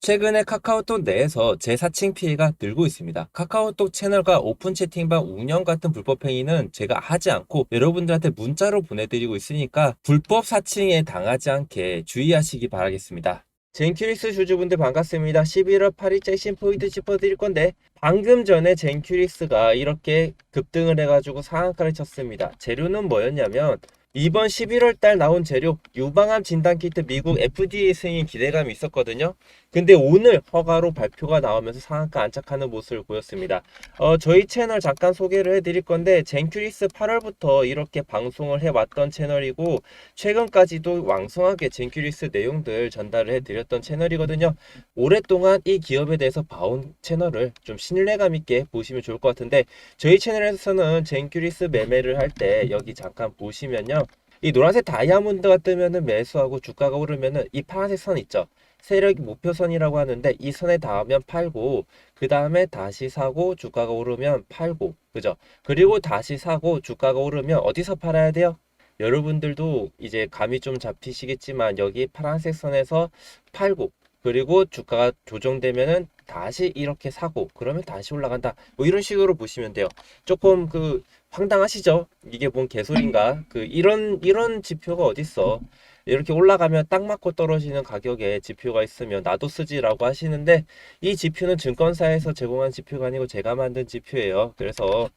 최근에 카카오톡 내에서 재사칭 피해가 늘고 있습니다. 카카오톡 채널과 오픈 채팅방 운영 같은 불법 행위는 제가 하지 않고 여러분들한테 문자로 보내드리고 있으니까 불법 사칭에 당하지 않게 주의하시기 바라겠습니다. 젠큐리스 주주분들 반갑습니다. 11월 8일째 신포인트 짚어드릴 건데 방금 전에 젠큐리스가 이렇게 급등을 해가지고 상한가를 쳤습니다. 재료는 뭐였냐면 이번 11월 달 나온 재료 유방암 진단 키트 미국 FDA 승인 기대감이 있었거든요. 근데 오늘 허가로 발표가 나오면서 상한가 안착하는 모습을 보였습니다. 어, 저희 채널 잠깐 소개를 해드릴 건데 젠큐리스 8월부터 이렇게 방송을 해왔던 채널이고 최근까지도 왕성하게 젠큐리스 내용들 전달을 해드렸던 채널이거든요. 오랫동안 이 기업에 대해서 봐온 채널을 좀 신뢰감 있게 보시면 좋을 것 같은데 저희 채널에서는 젠큐리스 매매를 할 때 여기 잠깐 보시면요. 이 노란색 다이아몬드가 뜨면은 매수하고 주가가 오르면은 이 파란색 선 있죠. 세력 목표선이라고 하는데 이 선에 닿으면 팔고 그 다음에 다시 사고 주가가 오르면 팔고 그죠? 그리고 다시 사고 주가가 오르면 어디서 팔아야 돼요? 여러분들도 이제 감이 좀 잡히시겠지만 여기 파란색 선에서 팔고 그리고 주가가 조정되면은 다시 이렇게 사고 그러면 다시 올라간다 뭐 이런 식으로 보시면 돼요 조금 그 황당하시죠? 이게 뭔 개소리인가? 그 이런 이런 지표가 어딨어? 이렇게 올라가면 딱 맞고 떨어지는 가격에 지표가 있으면 나도 쓰지라고 하시는데 이 지표는 증권사에서 제공한 지표가 아니고 제가 만든 지표예요. 그래서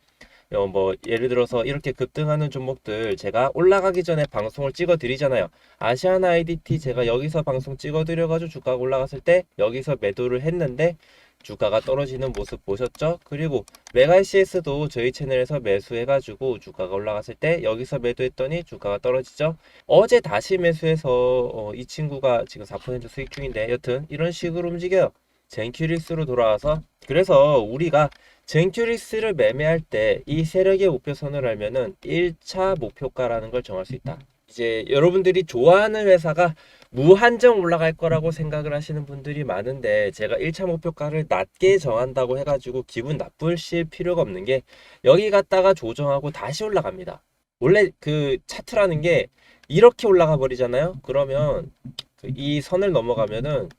어, 뭐 예를 들어서 이렇게 급등하는 종목들 제가 올라가기 전에 방송을 찍어 드리잖아요. 아시아나 IDT 제가 여기서 방송 찍어 드려 가지고 주가가 올라갔을 때 여기서 매도를 했는데 주가가 떨어지는 모습 보셨죠? 그리고 메가CS도 저희 채널에서 매수해 가지고 주가가 올라갔을 때 여기서 매도했더니 주가가 떨어지죠. 어제 다시 매수해서 어, 이 친구가 지금 4% 수익 중인데 여튼 이런 식으로 움직여요. 젠큐리스로 돌아와서 그래서 우리가 젠큐리스를 매매할 때 이 세력의 목표선을 알면은 1차 목표가라는 걸 정할 수 있다. 이제 여러분들이 좋아하는 회사가 무한정 올라갈 거라고 생각을 하시는 분들이 많은데 제가 1차 목표가를 낮게 정한다고 해가지고 기분 나쁘실 필요가 없는 게 여기 갔다가 조정하고 다시 올라갑니다. 원래 그 차트라는 게 이렇게 올라가 버리잖아요. 그러면 그이 선을 넘어가면은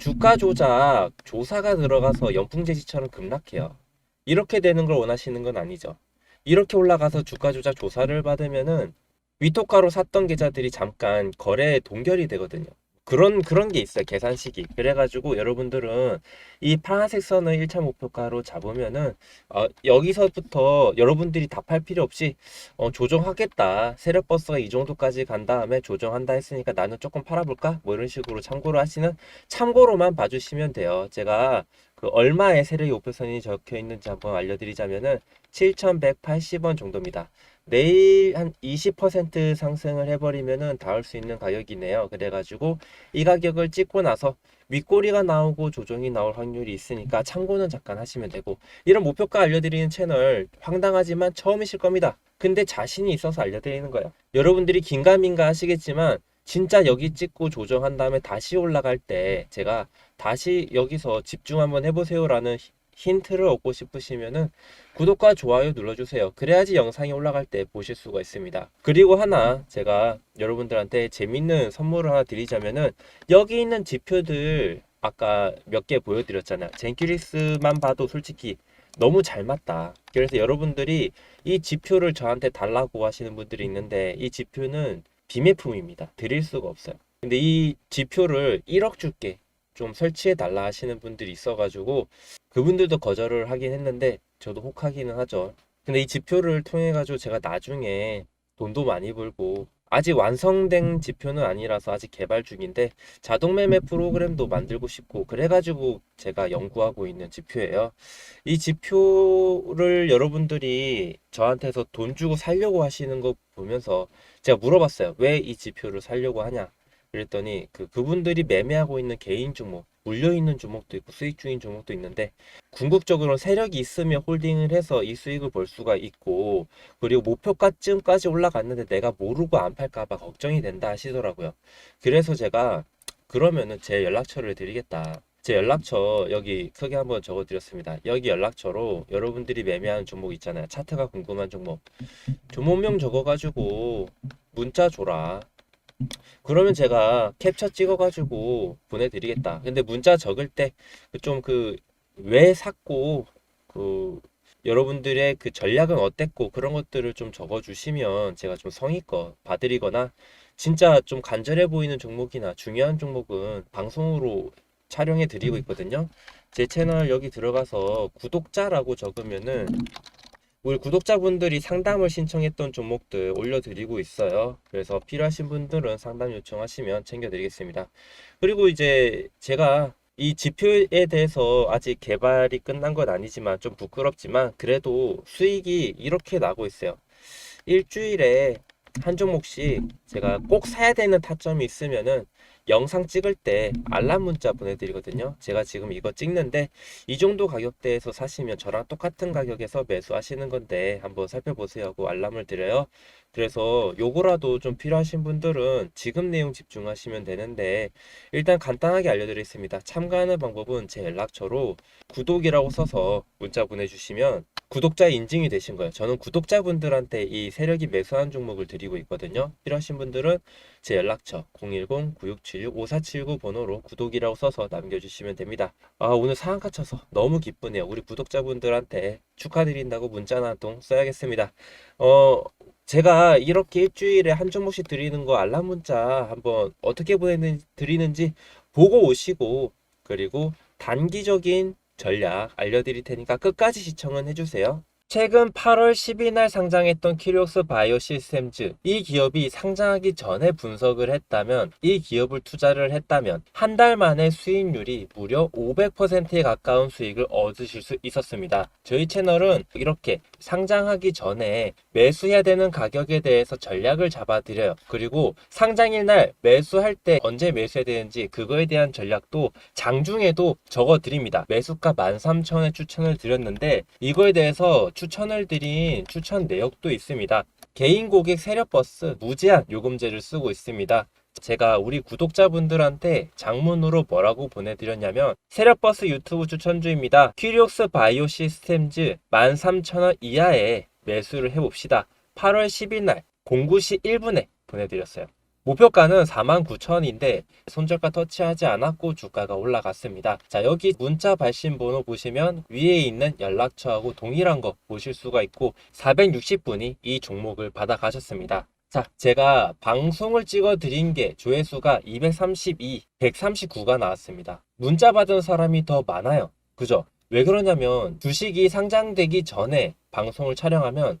주가 조작 조사가 들어가서 연풍제지처럼 급락해요. 이렇게 되는 걸 원하시는 건 아니죠. 이렇게 올라가서 주가 조작 조사를 받으면은 위토가로 샀던 계좌들이 잠깐 거래 동결이 되거든요. 그런 그런 게 있어요. 계산식이. 그래가지고 여러분들은 이 파란색 선을 1차 목표가로 잡으면은 어, 여기서부터 여러분들이 답할 필요 없이 어, 조정하겠다. 세력 버스가 이 정도까지 간 다음에 조정한다 했으니까 나는 조금 팔아볼까? 뭐 이런 식으로 참고로 하시는 참고로만 봐주시면 돼요. 제가 그 얼마의 세력의 목표선이 적혀 있는지 한번 알려드리자면은 7,180원 정도입니다. 내일 한 20% 상승을 해버리면은 닿을 수 있는 가격이네요. 그래가지고 이 가격을 찍고 나서 윗꼬리가 나오고 조정이 나올 확률이 있으니까 참고는 잠깐 하시면 되고 이런 목표가 알려드리는 채널 황당하지만 처음이실 겁니다. 근데 자신이 있어서 알려드리는 거예요. 여러분들이 긴가민가 하시겠지만 진짜 여기 찍고 조정한 다음에 다시 올라갈 때 제가 다시 여기서 집중 한번 해보세요라는 힌트를 얻고 싶으시면은 구독과 좋아요 눌러주세요. 그래야지 영상이 올라갈 때 보실 수가 있습니다. 그리고 하나 제가 여러분들한테 재밌는 선물을 하나 드리자면은 여기 있는 지표들 아까 몇 개 보여드렸잖아요. 젠큐리스만 봐도 솔직히 너무 잘 맞다. 그래서 여러분들이 이 지표를 저한테 달라고 하시는 분들이 있는데 이 지표는 비매품입니다. 드릴 수가 없어요. 근데 이 지표를 1억 줄게 좀 설치해 달라 하시는 분들이 있어가지고 그분들도 거절을 하긴 했는데 저도 혹하기는 하죠. 근데 이 지표를 통해 가지고 제가 나중에 돈도 많이 벌고 아직 완성된 지표는 아니라서 아직 개발 중인데 자동 매매 프로그램도 만들고 싶고 그래가지고 제가 연구하고 있는 지표예요. 이 지표를 여러분들이 저한테서 돈 주고 살려고 하시는 거 보면서 제가 물어봤어요. 왜 이 지표를 살려고 하냐? 그랬더니 그 그분들이 매매하고 있는 개인 종목, 물려 있는 종목도 있고 수익 중인 종목도 있는데 궁극적으로 세력이 있으면 홀딩을 해서 이 수익을 볼 수가 있고 그리고 목표가쯤까지 올라갔는데 내가 모르고 안 팔까 봐 걱정이 된다 하시더라고요. 그래서 제가 그러면은 제 연락처를 드리겠다. 제 연락처 여기 크게 한번 적어 드렸습니다. 여기 연락처로 여러분들이 매매하는 종목 있잖아요. 차트가 궁금한 종목. 종목명 적어 가지고 문자 줘라. 그러면 제가 캡처 찍어가지고 보내드리겠다. 근데 문자 적을 때 좀 그 왜 샀고 그 여러분들의 그 전략은 어땠고 그런 것들을 좀 적어주시면 제가 좀 성의껏 봐드리거나 진짜 좀 간절해 보이는 종목이나 중요한 종목은 방송으로 촬영해 드리고 있거든요. 제 채널 여기 들어가서 구독자라고 적으면은 우리 구독자분들이 상담을 신청했던 종목들 올려드리고 있어요. 그래서 필요하신 분들은 상담 요청하시면 챙겨드리겠습니다. 그리고 이제 제가 이 지표에 대해서 아직 개발이 끝난 건 아니지만 좀 부끄럽지만 그래도 수익이 이렇게 나고 있어요. 일주일에 한 종목씩 제가 꼭 사야 되는 타점이 있으면은 영상 찍을 때 알람 문자 보내드리거든요. 제가 지금 이거 찍는데 이 정도 가격대에서 사시면 저랑 똑같은 가격에서 매수하시는 건데 한번 살펴보세요 하고 알람을 드려요. 그래서 요거라도 좀 필요하신 분들은 지금 내용 집중하시면 되는데 일단 간단하게 알려드리겠습니다. 참가하는 방법은 제 연락처로 구독이라고 써서 문자 보내주시면 구독자 인증이 되신 거예요. 저는 구독자분들한테 이 세력이 매수한 종목을 드리고 있거든요. 필요하신 분들은 제 연락처 010-9676-5479 번호로 구독이라고 써서 남겨주시면 됩니다. 아, 오늘 상한가 쳐서 너무 기쁘네요. 우리 구독자분들한테 축하드린다고 문자 한통 써야겠습니다. 어, 제가 이렇게 일주일에 한 종목씩 드리는 거 알람 문자 한번 어떻게 보내는 드리는지 보고 오시고 그리고 단기적인 전략 알려드릴 테니까 끝까지 시청은 해주세요. 최근 8월 10일 날 상장했던 키리오스 바이오 시스템즈 이 기업이 상장하기 전에 분석을 했다면 이 기업을 투자를 했다면 한 달 만에 수익률이 무려 500%에 가까운 수익을 얻으실 수 있었습니다. 저희 채널은 이렇게 상장하기 전에 매수해야 되는 가격에 대해서 전략을 잡아드려요. 그리고 상장일 날 매수할 때 언제 매수해야 되는지 그거에 대한 전략도 장중에도 적어드립니다. 매수가 13,000원에 추천을 드렸는데 이거에 대해서 추천을 드린 추천 내역도 있습니다. 개인 고객 세력버스 무제한 요금제를 쓰고 있습니다. 제가 우리 구독자분들한테 장문으로 뭐라고 보내드렸냐면 세력버스 유튜브 추천주입니다. 큐리옥스 바이오 시스템즈 13,000원 이하에 매수를 해봅시다. 8월 10일 날 09시 1분에 보내드렸어요. 목표가는 49,000원인데 손절가 터치하지 않았고 주가가 올라갔습니다. 자 여기 문자 발신 번호 보시면 위에 있는 연락처하고 동일한 거 보실 수가 있고 460분이 이 종목을 받아 가셨습니다. 자, 제가 방송을 찍어 드린 게 조회수가 232, 139가 나왔습니다. 문자 받은 사람이 더 많아요. 그죠? 왜 그러냐면 주식이 상장되기 전에 방송을 촬영하면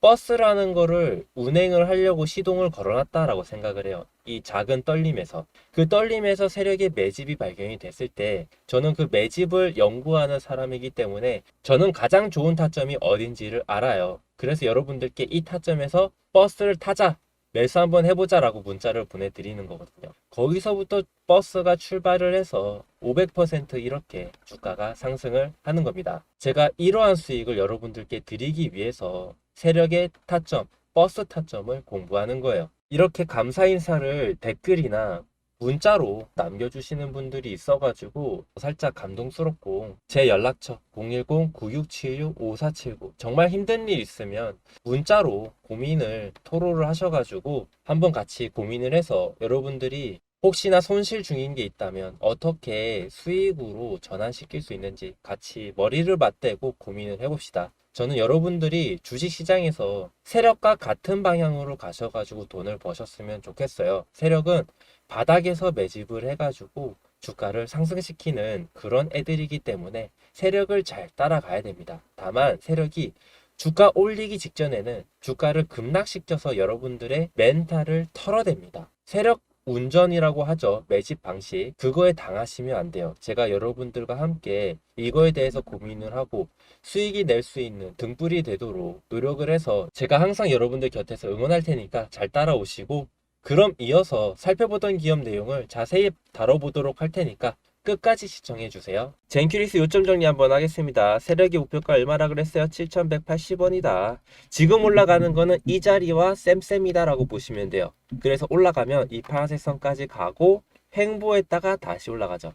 버스라는 거를 운행을 하려고 시동을 걸어놨다라고 생각을 해요. 이 작은 떨림에서. 그 떨림에서 세력의 매집이 발견이 됐을 때 저는 그 매집을 연구하는 사람이기 때문에 저는 가장 좋은 타점이 어딘지를 알아요. 그래서 여러분들께 이 타점에서 버스를 타자! 매수 한번 해보자라고 문자를 보내드리는 거거든요. 거기서부터 버스가 출발을 해서 500% 이렇게 주가가 상승을 하는 겁니다. 제가 이러한 수익을 여러분들께 드리기 위해서 세력의 타점, 버스 타점을 공부하는 거예요. 이렇게 감사 인사를 댓글이나 문자로 남겨주시는 분들이 있어가지고 살짝 감동스럽고 제 연락처 010-9676-5479 정말 힘든 일 있으면 문자로 고민을 토로를 하셔가지고 한번 같이 고민을 해서 여러분들이 혹시나 손실 중인 게 있다면 어떻게 수익으로 전환시킬 수 있는지 같이 머리를 맞대고 고민을 해봅시다. 저는 여러분들이 주식시장에서 세력과 같은 방향으로 가셔가지고 돈을 버셨으면 좋겠어요. 세력은 바닥에서 매집을 해가지고 주가를 상승시키는 그런 애들이기 때문에 세력을 잘 따라가야 됩니다. 다만 세력이 주가 올리기 직전에는 주가를 급락시켜서 여러분들의 멘탈을 털어댑니다. 세력 운전이라고 하죠. 매집 방식. 그거에 당하시면 안 돼요. 제가 여러분들과 함께 이거에 대해서 고민을 하고 수익이 낼 수 있는 등불이 되도록 노력을 해서 제가 항상 여러분들 곁에서 응원할 테니까 잘 따라오시고 그럼 이어서 살펴보던 기업 내용을 자세히 다뤄보도록 할 테니까 끝까지 시청해주세요. 젠큐리스 요점 정리 한번 하겠습니다. 세력이 목표가 얼마라 그랬어요? 7,180원이다. 지금 올라가는 거는 이 자리와 쌤쌤이다 라고 보시면 돼요. 그래서 올라가면 이 파란색 선까지 가고 횡보했다가 다시 올라가죠.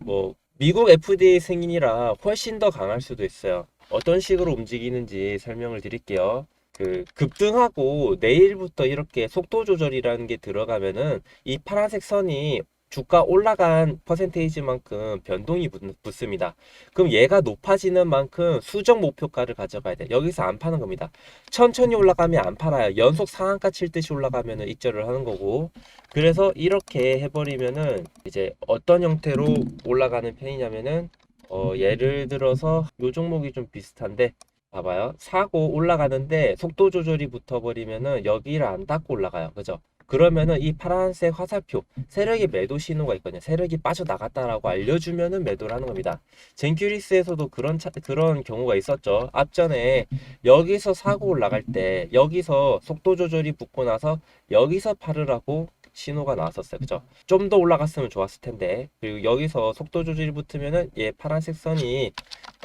뭐 미국 FDA 승인이라 훨씬 더 강할 수도 있어요. 어떤 식으로 움직이는지 설명을 드릴게요. 그 급등하고 내일부터 이렇게 속도 조절이라는 게 들어가면은 이 파란색 선이 주가 올라간 퍼센테이지만큼 변동이 붙, 붙습니다. 그럼 얘가 높아지는 만큼 수정 목표가를 가져가야 돼. 여기서 안 파는 겁니다. 천천히 올라가면 안 팔아요. 연속 상한가 칠 듯이 올라가면은 익절을 하는 거고. 그래서 이렇게 해버리면은 이제 어떤 형태로 올라가는 편이냐면은 어 예를 들어서 요 종목이 좀 비슷한데 봐봐요. 사고 올라가는데 속도 조절이 붙어버리면은 여기를 안 닫고 올라가요. 그죠? 그러면은 이 파란색 화살표 세력의 매도 신호가 있거든요. 세력이 빠져나갔다라고 알려주면은 매도를 하는 겁니다. 젠큐리스에서도 그런 차, 그런 경우가 있었죠. 앞전에 여기서 사고 올라갈 때 여기서 속도 조절이 붙고 나서 여기서 팔으라고 신호가 나왔었어요. 그죠? 좀 더 올라갔으면 좋았을 텐데. 그리고 여기서 속도 조절이 붙으면은 얘 파란색 선이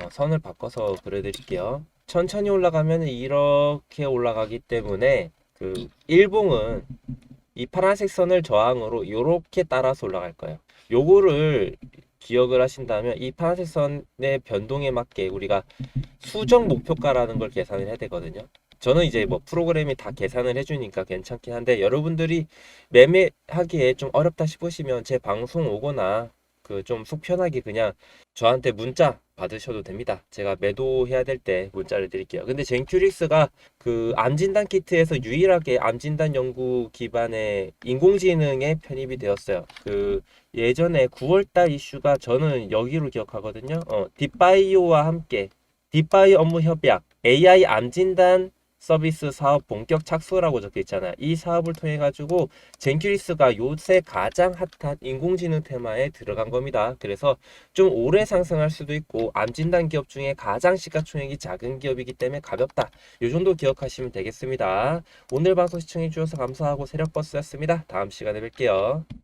어, 선을 바꿔서 그려드릴게요. 천천히 올라가면 이렇게 올라가기 때문에 그 일봉은 이 파란색 선을 저항으로 이렇게 따라서 올라갈 거예요. 요거를 기억을 하신다면 이 파란색 선의 변동에 맞게 우리가 수정 목표가라는 걸 계산을 해야 되거든요. 저는 이제 뭐 프로그램이 다 계산을 해주니까 괜찮긴 한데 여러분들이 매매하기에 좀 어렵다 싶으시면 제 방송 오거나 그 좀 속 편하게 그냥 저한테 문자 받으셔도 됩니다. 제가 매도해야 될 때 문자를 드릴게요. 근데 젠큐릭스가 그 암진단 키트에서 유일하게 암진단 연구 기반의 인공지능에 편입이 되었어요. 그 예전에 9월달 이슈가 저는 여기로 기억하거든요. 어, 딥바이오와 함께 딥바이오 업무 협약 AI 암진단 서비스 사업 본격 착수라고 적혀 있잖아요. 이 사업을 통해 가지고 젠큐리스가 요새 가장 핫한 인공지능 테마에 들어간 겁니다. 그래서 좀 오래 상승할 수도 있고 암 진단 기업 중에 가장 시가총액이 작은 기업이기 때문에 가볍다. 요 정도 기억하시면 되겠습니다. 오늘 방송 시청해 주셔서 감사하고 세력버스였습니다. 다음 시간에 뵐게요.